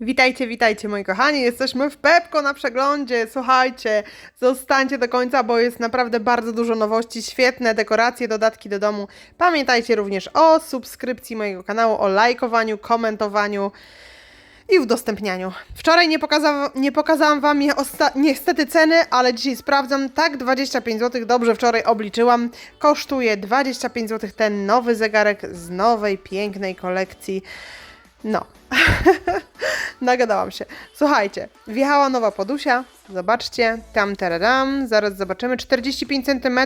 Witajcie, witajcie moi kochani, jesteśmy w Pepko na przeglądzie, słuchajcie, zostańcie do końca, bo jest naprawdę bardzo dużo nowości, świetne dekoracje, dodatki do domu. Pamiętajcie również o subskrypcji mojego kanału, o lajkowaniu, komentowaniu i udostępnianiu. Wczoraj nie, pokaza nie pokazałam Wam niestety ceny, ale dzisiaj sprawdzam, tak 25 zł, dobrze wczoraj obliczyłam, kosztuje 25 zł ten nowy zegarek z nowej, pięknej kolekcji. No, nagadałam się. Słuchajcie, wjechała nowa podusia, zobaczcie, tam teradam, zaraz zobaczymy, 45 cm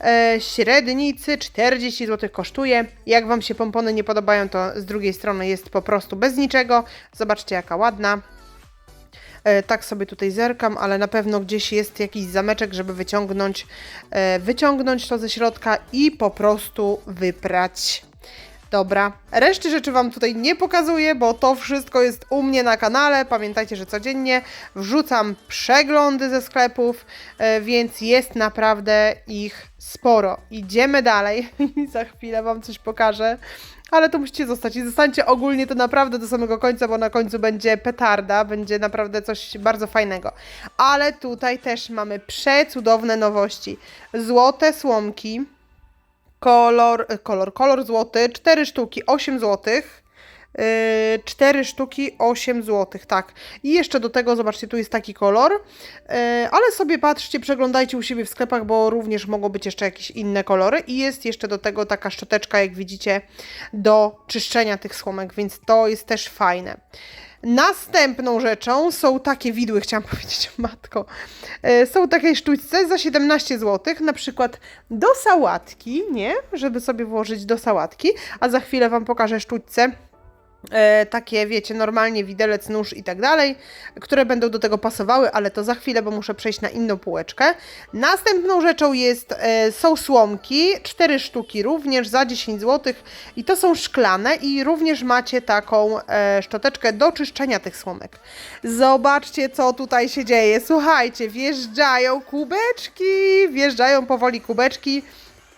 e, średnicy, 40 zł kosztuje. Jak Wam się pompony nie podobają, to z drugiej strony jest po prostu bez niczego. Zobaczcie jaka ładna. E, tak sobie tutaj zerkam, ale na pewno gdzieś jest jakiś zameczek, żeby wyciągnąć, e, wyciągnąć to ze środka i po prostu wyprać. Dobra, reszty rzeczy Wam tutaj nie pokazuję, bo to wszystko jest u mnie na kanale. Pamiętajcie, że codziennie wrzucam przeglądy ze sklepów, e, więc jest naprawdę ich sporo. Idziemy dalej za chwilę Wam coś pokażę. Ale to musicie zostać i zostańcie ogólnie to naprawdę do samego końca, bo na końcu będzie petarda, będzie naprawdę coś bardzo fajnego. Ale tutaj też mamy przecudowne nowości. Złote słomki, kolor, kolor, kolor złoty, 4 sztuki, 8 złotych. Yy, 4 sztuki, 8 zł, tak. I jeszcze do tego, zobaczcie, tu jest taki kolor, yy, ale sobie patrzcie, przeglądajcie u siebie w sklepach, bo również mogą być jeszcze jakieś inne kolory. I jest jeszcze do tego taka szczoteczka, jak widzicie, do czyszczenia tych słomek, więc to jest też fajne. Następną rzeczą są takie widły, chciałam powiedzieć, matko. E, Są takie sztućce za 17 zł, na przykład do sałatki, nie? Żeby sobie włożyć do sałatki, a za chwilę Wam pokażę sztućce. E, takie, wiecie, normalnie widelec, nóż i tak dalej, które będą do tego pasowały, ale to za chwilę, bo muszę przejść na inną półeczkę. Następną rzeczą jest, e, są słomki, 4 sztuki również za 10 zł i to są szklane i również macie taką e, szczoteczkę do czyszczenia tych słomek. Zobaczcie, co tutaj się dzieje. Słuchajcie, wjeżdżają kubeczki, wjeżdżają powoli kubeczki,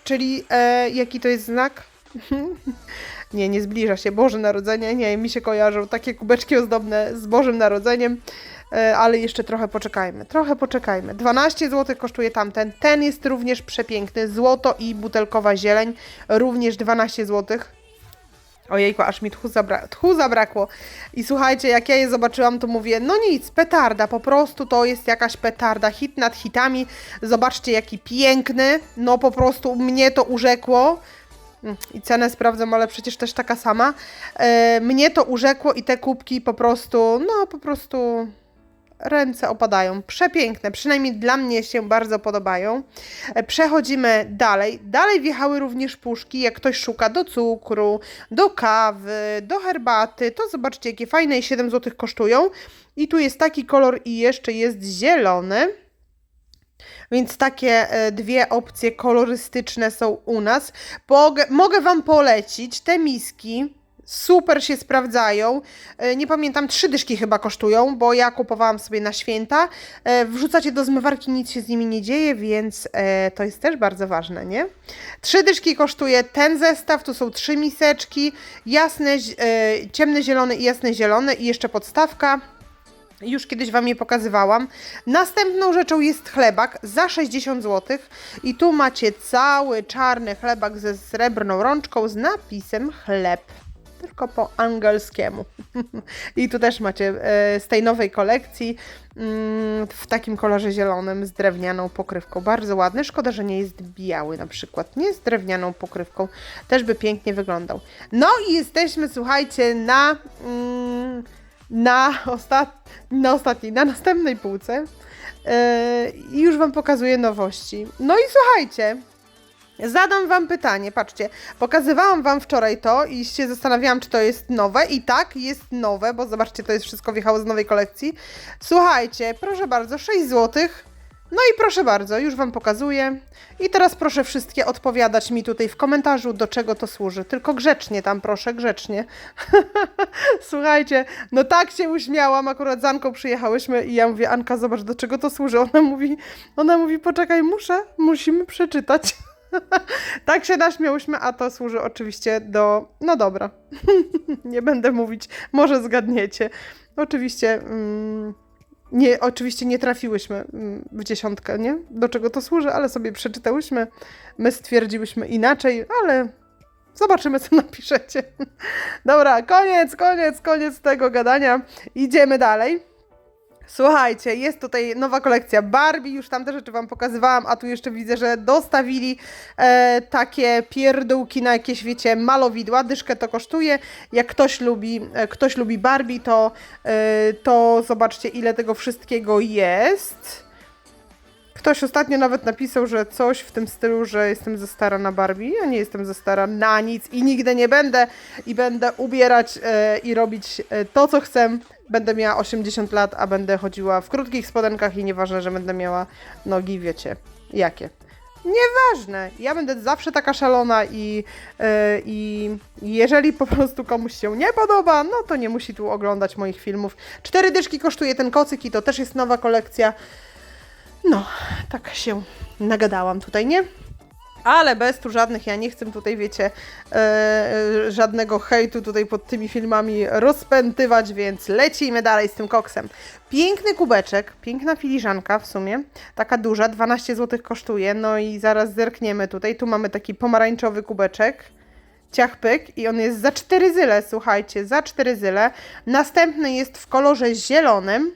czyli e, jaki to jest znak? Nie, nie zbliża się Boże Narodzenie. Nie, mi się kojarzą takie kubeczki ozdobne z Bożym Narodzeniem, e, ale jeszcze trochę poczekajmy. Trochę poczekajmy. 12 zł kosztuje tamten. Ten jest również przepiękny. Złoto i butelkowa zieleń. Również 12 zł. Ojejku, aż mi tchu, zabra tchu zabrakło. I słuchajcie, jak ja je zobaczyłam, to mówię, no nic, petarda, po prostu to jest jakaś petarda, hit nad hitami. Zobaczcie, jaki piękny, no po prostu mnie to urzekło. I cenę sprawdzam, ale przecież też taka sama. E, mnie to urzekło i te kubki po prostu, no po prostu ręce opadają. Przepiękne, przynajmniej dla mnie się bardzo podobają. E, Przechodzimy dalej. Dalej wjechały również puszki, jak ktoś szuka do cukru, do kawy, do herbaty. To zobaczcie, jakie fajne i 7 zł kosztują. I tu jest taki kolor i jeszcze jest zielony. Więc takie e, dwie opcje kolorystyczne są u nas. Mogę, mogę Wam polecić te miski. Super się sprawdzają. E, Nie pamiętam, trzy dyszki chyba kosztują, bo ja kupowałam sobie na święta. E, Wrzucacie do zmywarki, nic się z nimi nie dzieje, więc to jest też bardzo ważne, nie? Trzy dyszki kosztuje ten zestaw, tu są trzy miseczki, jasne, zi- e, ciemny zielony i jasny zielony i jeszcze podstawka. Już kiedyś Wam je pokazywałam. Następną rzeczą jest chlebak za 60 zł. I tu macie cały czarny chlebak ze srebrną rączką z napisem chleb. Tylko po angielskiemu. I tu też macie e, z tej nowej kolekcji mm, w takim kolorze zielonym z drewnianą pokrywką. Bardzo ładny. Szkoda, że nie jest biały na przykład. Nie z drewnianą pokrywką. Też by pięknie wyglądał. No i jesteśmy, słuchajcie, na. Mm, na, ostat... na ostatniej, na następnej półce Yy, i już Wam pokazuję nowości. No i słuchajcie, zadam Wam pytanie, patrzcie, pokazywałam Wam wczoraj to i się zastanawiałam, czy to jest nowe i tak, jest nowe, bo zobaczcie, to jest wszystko wjechało z nowej kolekcji. Słuchajcie, proszę bardzo, 6 złotych. No i proszę bardzo, już Wam pokazuję. I teraz proszę wszystkie odpowiadać mi tutaj w komentarzu, do czego to służy. Tylko grzecznie tam, proszę, grzecznie. Słuchajcie, no tak się uśmiałam, akurat z Anką przyjechałyśmy i ja mówię, Anka, zobacz, do czego to służy. Ona mówi, ona mówi, poczekaj, muszę, musimy przeczytać. tak się naśmiałyśmy, a to służy oczywiście do, no dobra, nie będę mówić, może zgadniecie. Oczywiście, mm, nie, oczywiście nie trafiłyśmy mm, w dziesiątkę, nie? Do czego to służy, ale sobie przeczytałyśmy. My stwierdziłyśmy inaczej, ale zobaczymy, co napiszecie. Dobra, koniec, koniec, koniec tego gadania. Idziemy dalej. Słuchajcie, jest tutaj nowa kolekcja Barbie, już tam te rzeczy Wam pokazywałam, a tu jeszcze widzę, że dostawili e, takie pierdółki na jakieś, wiecie, malowidła. Dyszkę to kosztuje. Jak ktoś lubi, e, ktoś lubi Barbie, to, e, to zobaczcie, ile tego wszystkiego jest. Ktoś ostatnio nawet napisał, że coś w tym stylu, że jestem za stara na Barbie. Ja nie jestem za stara na nic i nigdy nie będę. I będę ubierać e, i robić e, to, co chcę. Będę miała 80 lat, a będę chodziła w krótkich spodenkach i nieważne, że będę miała nogi, wiecie, jakie. Nieważne, ja będę zawsze taka szalona i, e, i jeżeli po prostu komuś się nie podoba, no to nie musi tu oglądać moich filmów. Cztery dyszki kosztuje ten kocyk i to też jest nowa kolekcja. No, tak się nagadałam tutaj, nie? Ale bez tu żadnych, ja nie chcę tutaj, wiecie, e, e, żadnego hejtu tutaj pod tymi filmami rozpętywać, więc lecimy dalej z tym koksem. Piękny kubeczek, piękna filiżanka w sumie, taka duża, 12 zł kosztuje, no i zaraz zerkniemy tutaj, tu mamy taki pomarańczowy kubeczek, ciach pyk i on jest za 4 zyle, słuchajcie, za 4 zyle. Następny jest w kolorze zielonym,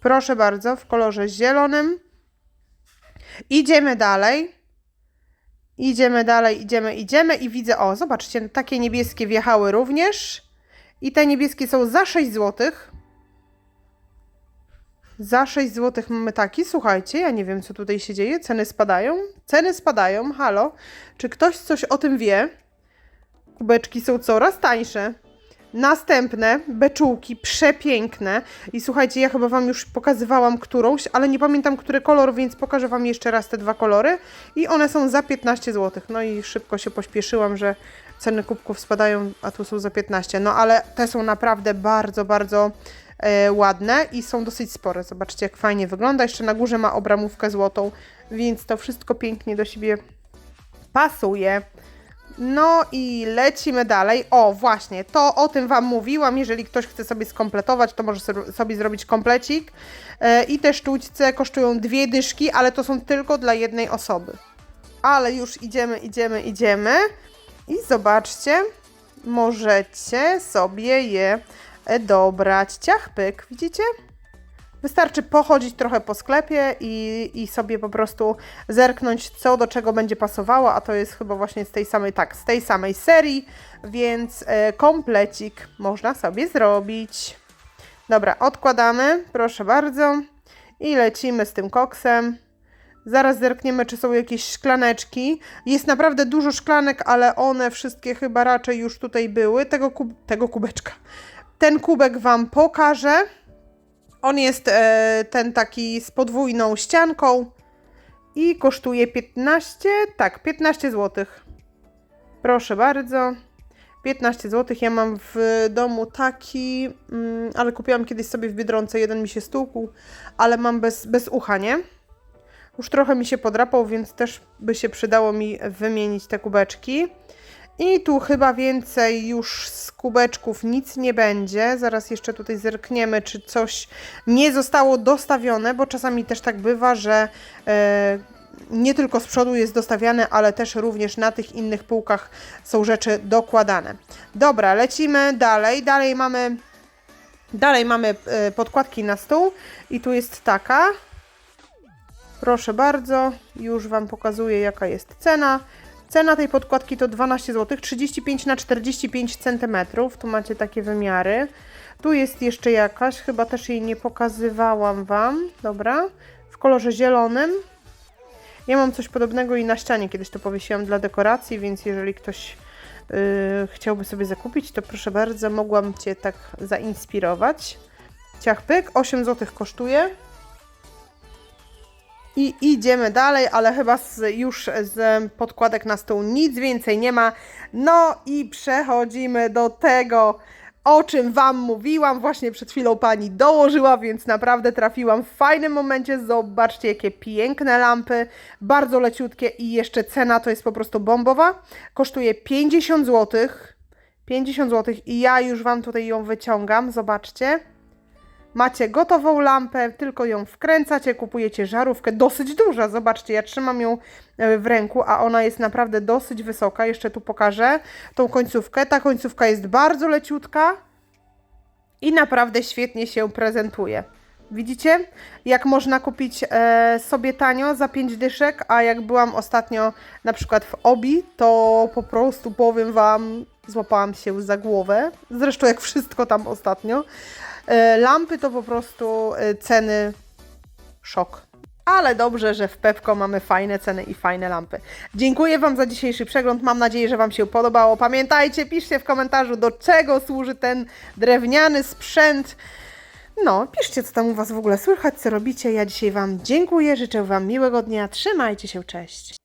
Proszę bardzo, w kolorze zielonym. Idziemy dalej. Idziemy dalej, idziemy, idziemy i widzę, o, zobaczcie, takie niebieskie wjechały również. I te niebieskie są za 6 zł. Za 6 zł mamy taki. Słuchajcie, ja nie wiem, co tutaj się dzieje. Ceny spadają. Ceny spadają. Halo. Czy ktoś coś o tym wie? Kubeczki są coraz tańsze. Następne beczułki, przepiękne. I słuchajcie, ja chyba Wam już pokazywałam którąś, ale nie pamiętam który kolor, więc pokażę Wam jeszcze raz te dwa kolory. I one są za 15 zł. No i szybko się pośpieszyłam, że ceny kubków spadają, a tu są za 15. No ale te są naprawdę bardzo, bardzo e, ładne i są dosyć spore. Zobaczcie, jak fajnie wygląda. Jeszcze na górze ma obramówkę złotą, więc to wszystko pięknie do siebie pasuje. No i lecimy dalej. O, właśnie, to o tym Wam mówiłam. Jeżeli ktoś chce sobie skompletować, to może sobie- zrobić komplecik. E, I te sztućce kosztują dwie dyszki, ale to są tylko dla jednej osoby. Ale już idziemy, idziemy, idziemy. I zobaczcie, możecie sobie je e, dobrać. Ciach, pyk, widzicie? Wystarczy pochodzić trochę po sklepie i, i sobie po prostu zerknąć, co do czego będzie pasowało, a to jest chyba właśnie z tej samej, tak, z tej samej serii, więc e, komplecik można sobie zrobić. Dobra, odkładamy, proszę bardzo, i lecimy z tym koksem. Zaraz zerkniemy, czy są jakieś szklaneczki. Jest naprawdę dużo szklanek, ale one wszystkie chyba raczej już tutaj były. Tego, kub tego kubeczka. Ten kubek Wam pokażę. On jest e, ten taki z podwójną ścianką i kosztuje 15, tak, 15 zł. Proszę bardzo. 15 zł. Ja mam w domu taki, mm, ale kupiłam kiedyś sobie w Biedronce, jeden mi się stłukł, ale mam bez, bez ucha, nie? Już trochę mi się podrapał, więc też by się przydało mi wymienić te kubeczki. I tu chyba więcej już z kubeczków nic nie będzie. Zaraz jeszcze tutaj zerkniemy, czy coś nie zostało dostawione, bo czasami też tak bywa, że e, nie tylko z przodu jest dostawiane, ale też również na tych innych półkach są rzeczy dokładane. Dobra, lecimy dalej. Dalej mamy, dalej mamy e, podkładki na stół i tu jest taka. Proszę bardzo, już Wam pokazuję jaka jest cena. Cena tej podkładki to 12 zł, 35 na 45 cm. Tu macie takie wymiary. Tu jest jeszcze jakaś, chyba też jej nie pokazywałam Wam. Dobra, w kolorze zielonym. Ja mam coś podobnego i na ścianie kiedyś to powiesiłam dla dekoracji, więc jeżeli ktoś yy, chciałby sobie zakupić, to proszę bardzo, mogłam Cię tak zainspirować. Ciach pyk, 8 zł kosztuje. I idziemy dalej, ale chyba z, już z podkładek na stół nic więcej nie ma. No i przechodzimy do tego, o czym Wam mówiłam. Właśnie przed chwilą Pani dołożyła, więc naprawdę trafiłam w fajnym momencie. Zobaczcie, jakie piękne lampy, bardzo leciutkie i jeszcze cena to jest po prostu bombowa. Kosztuje 50 zł. 50 zł i ja już Wam tutaj ją wyciągam, zobaczcie. Macie gotową lampę, tylko ją wkręcacie, kupujecie żarówkę, dosyć duża, zobaczcie, ja trzymam ją e, w ręku, a ona jest naprawdę dosyć wysoka, jeszcze tu pokażę tą końcówkę, ta końcówka jest bardzo leciutka i naprawdę świetnie się prezentuje. Widzicie, jak można kupić e, sobie tanio za 5 dyszek, a jak byłam ostatnio na przykład w Obi, to po prostu powiem Wam, złapałam się za głowę. Zresztą jak wszystko tam ostatnio. E, lampy to po prostu e, ceny szok. Ale dobrze, że w Pepko mamy fajne ceny i fajne lampy. Dziękuję Wam za dzisiejszy przegląd. Mam nadzieję, że Wam się podobało. Pamiętajcie, piszcie w komentarzu, do czego służy ten drewniany sprzęt. No, piszcie, co tam u Was w ogóle słychać, co robicie. Ja dzisiaj Wam dziękuję, życzę Wam miłego dnia. Trzymajcie się, cześć.